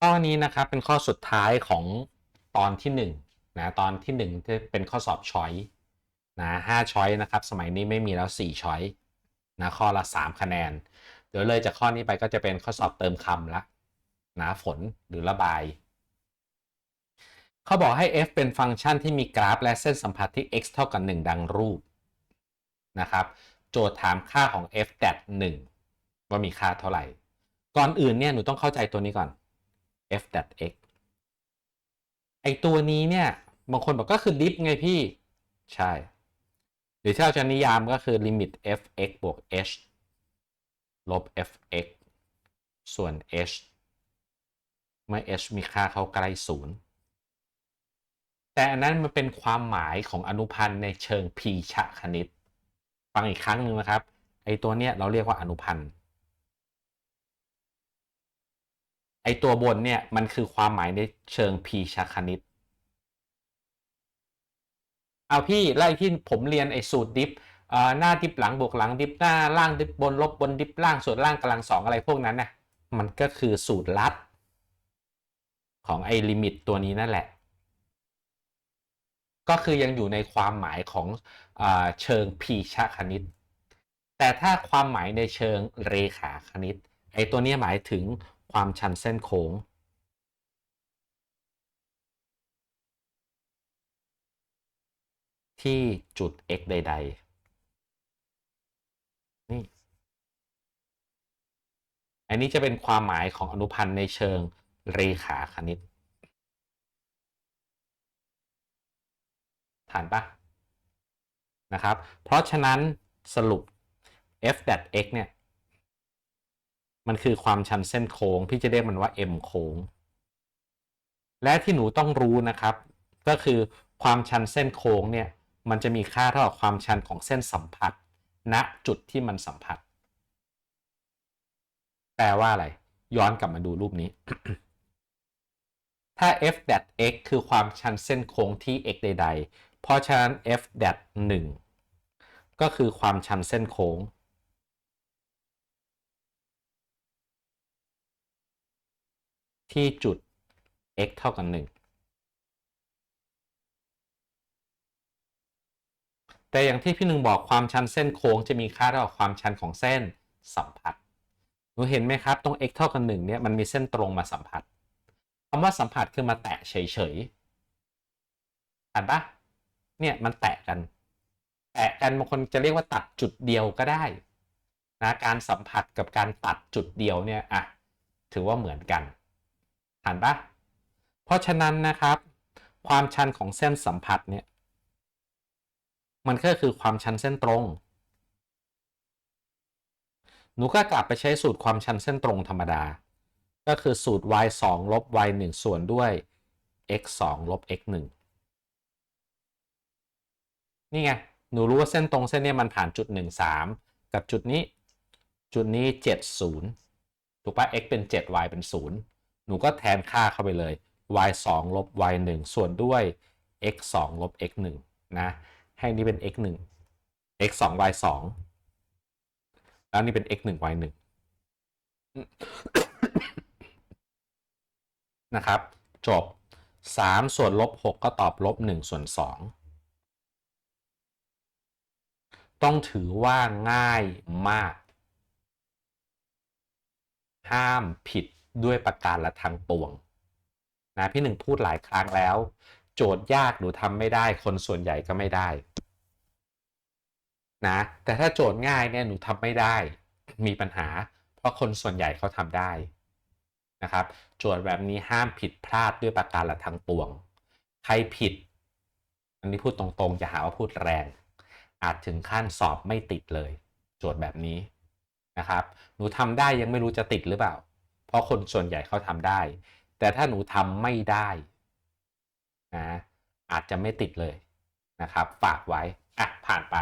ข้อนี้นะครับเป็นข้อสุดท้ายของตอนที่1นนะตอนที่1ที่เป็นข้อสอบช้อยนะห้าช้อยนะครับสมัยนี้ไม่มีแล้ว4ช้อยนะข้อละ 3 คะแนน เดี๋ยวเลยจากข้อนี้ไปก็จะเป็นข้อสอบเติมคำละนะฝนหรือระบาย เขาบอกให้ f เป็นฟังก์ชันที่มีกราฟและเส้นสัมผัสที่ x เท่ากับ 1 ดังรูปนะครับโจทย์ถามค่าของ f แ1ว่ามีค่าเท่าไหร่ ก่อนอื่นเนี่ยหนูต้องเข้าใจตัวนี้ก่อน f x ไอตัวนี้เนี่ยบางคนบอกก็คือดิฟไงพี่ ใช่ หรือถ้าเราจะนิยามก็คือ limit f(x) บวก h ลบ f(x) ส่วน h เมื่อ h มีค่าเข้าใกล้ศูนย์แต่อันนั้นมันเป็นความหมายของอนุพันธ์ในเชิงพีชคณิต ฟังอีกครั้งหนึ่งนะครับ ไอตัวเนี้ยเราเรียกว่าอนุพันธ์ ไอตัวบนเนี่ยมันคือความหมายในเชิงพีชคณิตเอาพี่ไล่ที่ผมเรียนไอสูตรดิฟหน้าดิฟหลังบวกหลังดิฟหน้าล่างดิฟบนลบบนดิฟล่างส่วนล่างกำลังสองอะไรพวกนั้นน่ะมันก็คือสูตรลัด ของไอลิมิตตัวนี้นั่นแหละ ก็คือยังอยู่ในความหมายของอเชิงพีชคณิต แต่ถ้าความหมายในเชิงเรขาคณิต ไอตัวนี้หมายถึง ความชันเส้นโค้ง ที่จุด x ใด ๆ นี่ อันนี้จะเป็นความหมายของอนุพันธ์ในเชิงเรขาคณิตฐานปะนะครับ เพราะฉะนั้นสรุป f x เนี่ย มันคือความชันเส้นโค้ง พี่จะเรียกมันว่า m โค้ง และที่หนูต้องรู้นะครับ ก็คือความชันเส้นโค้งเนี่ยมันจะมีค่าเท่ากับความชันของเส้นสัมผัสณจุดที่มันสัมผัส แปลว่าอะไร ย้อนกลับมาดูรูปนี้ ถ้า f x คือความชันเส้นโค้งที่ x ใด ๆ เพราะฉะนั้น f 1ก็คือความชันเส้นโค้ง ที่จุด x เท่ากับ1แต่อย่างที่พี่หนึ่งบอกความชันเส้นโค้งจะมีค่าเท่ากับความชันของเส้นสัมผัสหนูเห็นไหมครับตรง x เท่ากับ1เนี่ยมันมีเส้นตรงมาสัมผัสคำว่าสัมผัสคือมาแตะเฉยๆอ่านปะเนี่ยมันแตะกันแตะกันบางคนจะเรียกว่าตัดจุดเดียวก็ได้นะการสัมผัสกับการตัดจุดเดียวเนี่ยอะถือว่าเหมือนกัน อ่านปะเพราะฉะนั้นนะครับ ความชันของเส้นสัมผัสเนี่ย มันก็คือความชันเส้นตรง หนูก็กลับไปใช้สูตรความชันเส้นตรงธรรมดา ก็คือสูตร y 2ลบ y 1ส่วนด้วย x 2ลบ x 1นี่ไง หนูรู้ว่าเส้นตรงเส้นนี้มันผ่านจุด 1 3 กับจุดนี้ จุดนี้ 7 0 ถูกปะ x เป็น 7 y เป็น 0 หนูก็แทนค่าเข้าไปเลย y 2ลบ y 1ส่วนด้วย x 2ลบ x 1นะให้นี้เป็น x 1 x 2 y 2แล้วนี่เป็น x 1 y 1นะครับ จบ 3 ส่วนลบ 6 ก็ตอบลบ 1 ส่วน 2 ต้องถือว่าง่ายมาก ห้ามผิด ด้วยประการละทางปวงนะพี่หนึ่งพูดหลายครั้งแล้ว โจทย์ยากหนูทำไม่ได้ คนส่วนใหญ่ก็ไม่ได้นะแต่ถ้าโจทย์ง่ายเนี่ยหนูทำไม่ได้มีปัญหา เพราะคนส่วนใหญ่เขาทำได้นะครับ โจทย์แบบนี้ห้ามผิดพลาดด้วยประการละทางปวง ใครผิด อันนี้พูดตรงๆจะหาว่าพูดแรง อาจถึงขั้นสอบไม่ติดเลย โจทย์แบบนี้นะครับ หนูทำได้ยังไม่รู้จะติดหรือเปล่า เพราะคนส่วนใหญ่เขาทำได้ แต่ถ้าหนูทำไม่ได้นะอาจจะไม่ติดเลยนะครับ ฝากไว้อะผ่านไป